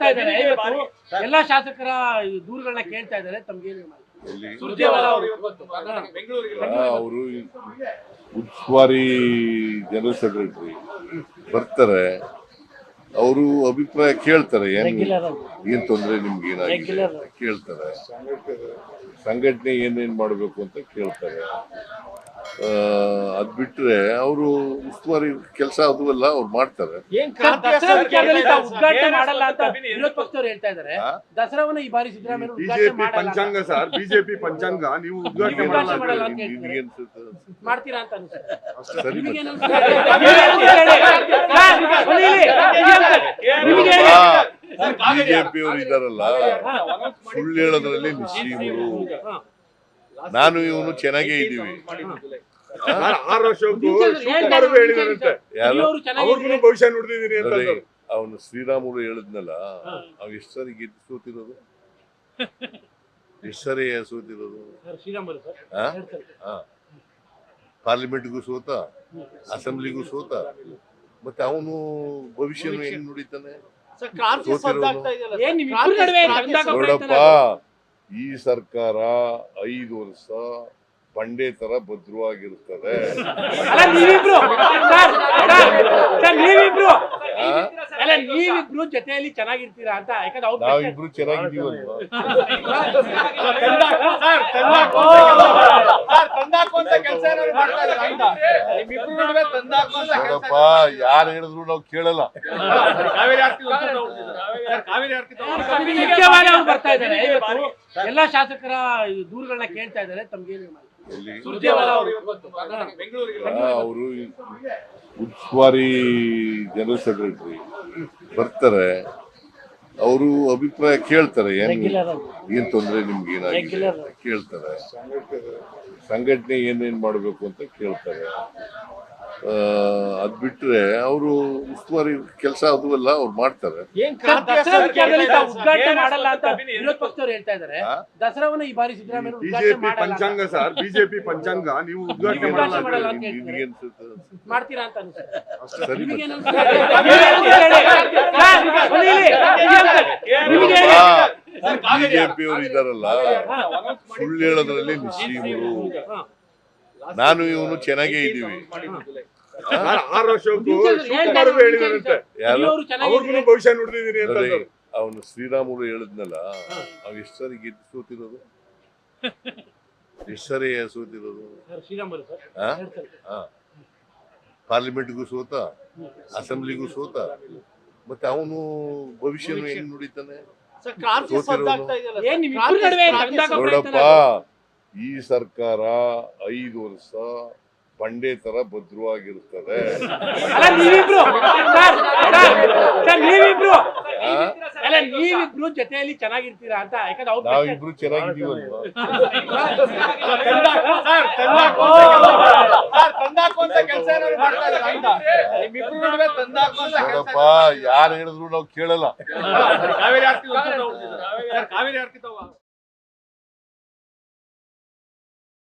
ಬರ್ತಾ ಇದ್ದಾರೆ. ಇವತ್ತು ಎಲ್ಲಾ ಶಾಸಕರ ದೂರುಗಳನ್ನ ಕೇಳ್ತಾ ಇದ್ದಾರೆ. ತಮ್ಗೆ ಸುರ್ಜೇವಾಲ ಅವರು ಅವರು ಉಸ್ತುವಾರಿ ಜನರಲ್ ಸೆಕ್ರೆಟರಿ ಬರ್ತಾರೆ. ಅವರು ಅಭಿಪ್ರಾಯ ಕೇಳ್ತಾರೆ. ಏನ್ ಏನ್ ತೊಂದರೆ ನಿಮ್ಗೆ ಏನಾಗಿದೆ ಕೇಳ್ತಾರೆ. ಸಂಘಟನೆ ಏನೇನ್ ಮಾಡ್ಬೇಕು ಅಂತ ಕೇಳ್ತಾರೆ. ಅದ್ ಬಿಟ್ರೆ ಅವರು ಉಸ್ತುವಾರಿ ಕೆಲಸ ಅದು ಎಲ್ಲ ಅವ್ರು ಮಾಡ್ತಾರೆ. ದಸರಾ ವಿಚಾರದಲ್ಲಿ ಉದ್ಘಾಟನೆ ಮಾಡಲ್ಲ ಅಂತ ವಿರೋಧ ಪಕ್ಷದವ್ರು ಹೇಳ್ತಾ ಇದ್ದಾರೆ ಆ? ಈ ಬಾರಿ ಸಿದ್ದರಾಮಯ್ಯ ಉದ್ಘಾಟನೆ ಬಿಜೆಪಿ ಪಂಚಾಂಗ ಸರ್. ಬಿಜೆಪಿ ಪಂಚಾಂಗ ನೀವು ಉದ್ಘಾಟನೆ ಮಾಡಲ್ಲ. ನಿಮ್ಗೆ ಅನ್ಸುತ್ತೆ ಮಾಡ್ತೀರಾ ಅಂತ ಸರಿ. ಬಿಜೆಪಿ ಅವರು ಇದಾರಲ್ಲ. ಸುಳ್ಳು ಹೇಳೋದ್ರಲ್ಲಿ ನಿಶ್ಚೀಮರು. ನಾನು ಇವನು ಚೆನ್ನಾಗೇ ಇದ್ದೀವಿ. ಆರು ವರ್ಷಕ್ಕೂ ಶಿವಕುಮಾರ್ ಹೇಳಿದಾರಂತೆ ಅವ್ರಿಗೂ ಭವಿಷ್ಯ ಅಂತ ಅಂದ್ರು. ಅವನು ಶ್ರೀರಾಮುಲು ಹೇಳಿದ್ನಲ್ಲ ಅವ್ ಎಷ್ಟು ಸರಿ ಗೆದ್ದು ಸೋತಿರೋದು? ಎಷ್ಟು ಸರಿ ಸೋತಿರೋದು. ಪಾರ್ಲಿಮೆಂಟ್ಗೂ ಸೋತ? ಅಸೆಂಬ್ಲಿಗೂ ಸೋತ? ಮತ್ತೆ ಅವನು ಭವಿಷ್ಯನು ಹೆಂಗ್ ನುಡಿತಾನೆ? ನೋಡಪ್ಪ. ಈ ಸರ್ಕಾರ ಐದು ವರ್ಷ ಬಂಡೆ ತರ ಭದ್ರವಾಗಿರುತ್ತದೆ ಅಲ್ಲ ನೀವಿಬ್ರು ಜೊತೆಯಲ್ಲಿ ಚೆನ್ನಾಗಿರ್ತೀರಾ ಅಂತ ಯಾಕಂದ್ರೆ ಅವ್ರು ಚೆನ್ನಾಗಿದೀವಲ್ವಾ ನೋಡಪ್ಪ ಯಾರು ಹೇಳಿದ್ರು ನಾವು ಕೇಳಲ್ಲ. ಮುಖ್ಯವಾಗಿ ಅವ್ರು ಬರ್ತಾ ಇದ್ದಾರೆ. ಇವತ್ತು ಎಲ್ಲಾ ಶಾಸಕರ ದೂರುಗಳನ್ನ ಕೇಳ್ತಾ ಇದ್ದಾರೆ. ತಮ್ಗೆ ಅವರು ಅವರು ಉಸ್ತುವಾರಿ ಜನರಲ್ ಸೆಕ್ರೆಟರಿ ಬರ್ತಾರೆ. ಅವರು ಅಭಿಪ್ರಾಯ ಕೇಳ್ತಾರೆ ಏನ್ ಏನ್ ತೊಂದರೆ ನಿಮ್ಗೆ ಏನಾಗಿದೆ ಕೇಳ್ತಾರೆ. ಸಂಘಟನೆ ಏನೇನ್ ಮಾಡಬೇಕು ಅಂತ ಕೇಳ್ತಾರೆ. ಅದ್ ಬಿಟ್ರೆ ಅವರು ಉಸ್ತುವಾರಿ ಕೆಲಸ ಅದು ಎಲ್ಲ ಅವ್ರು ಮಾಡ್ತಾರೆ. ಬಿಜೆಪಿ ಪಂಚಾಂಗ ಸರ್ ಬಿಜೆಪಿ ಪಂಚಾಂಗ ನೀವು ಉದ್ಘಾಟನೆ ಮಾಡಲ್ಲ ನಿಮ್ಗೆ ಅನ್ಸುತ್ತೆ ಮಾಡ್ತೀರಾ ಅಂತ ಸರಿ ನಿಮಗೆ ಮತ್ತೆ. ಬಿಜೆಪಿ ಅವರು ಇದಾರಲ್ಲ. ಸುಳ್ಳು ಹೇಳೋದ್ರಲ್ಲಿ ನಿಶ್ಚೀಮರು. ನಾನು ಇವನು ಚೆನ್ನಾಗೇ ಶಿವಕುಮಾರ್ ಹೇಳಿದಾರಂತೆ ಯಾರು ಭವಿಷ್ಯ ನೋಡಿದೀನಿ ಅವನು ಶ್ರೀರಾಮುಲು ಹೇಳಿದ್ನಲ್ಲ ಅವ್ ಎಷ್ಟು ಸರಿ ಗೆದ್ದು ಸೋತಿರೋದು? ಎಷ್ಟು ಸರಿ ಸೋತಿರೋದು. ಪಾರ್ಲಿಮೆಂಟ್ಗೂ ಸೋತ ಅಸೆಂಬ್ಲಿಗೂ ಸೋತ ಮತ್ತೆ ಅವನು ಭವಿಷ್ಯನು ಹೆಂಗ್ ನುಡಿತಾನೆ? ನೋಡಪ್ಪ ಈ ಸರ್ಕಾರ ಐದು ವರ್ಷ ಬಂಡೆ ತರ ಭದ್ರವಾಗಿರುತ್ತದೆ ಅಲ್ಲ ನೀವಿಬ್ರು. ಜೊತೆಯಲ್ಲಿ ಚೆನ್ನಾಗಿರ್ತೀರಾ ಅಂತ ಯಾಕಂದ್ರೆ ಅವ್ರು ನಾವಿಬ್ರು ಚೆನ್ನಾಗಿದೀವಲ್ವಾ ನೋಡಪ್ಪ ಯಾರು ಹೇಳಿದ್ರು ನಾವು ಕೇಳಲ್ಲ. ಕಾವೇರಿ ಆರ್ತಿ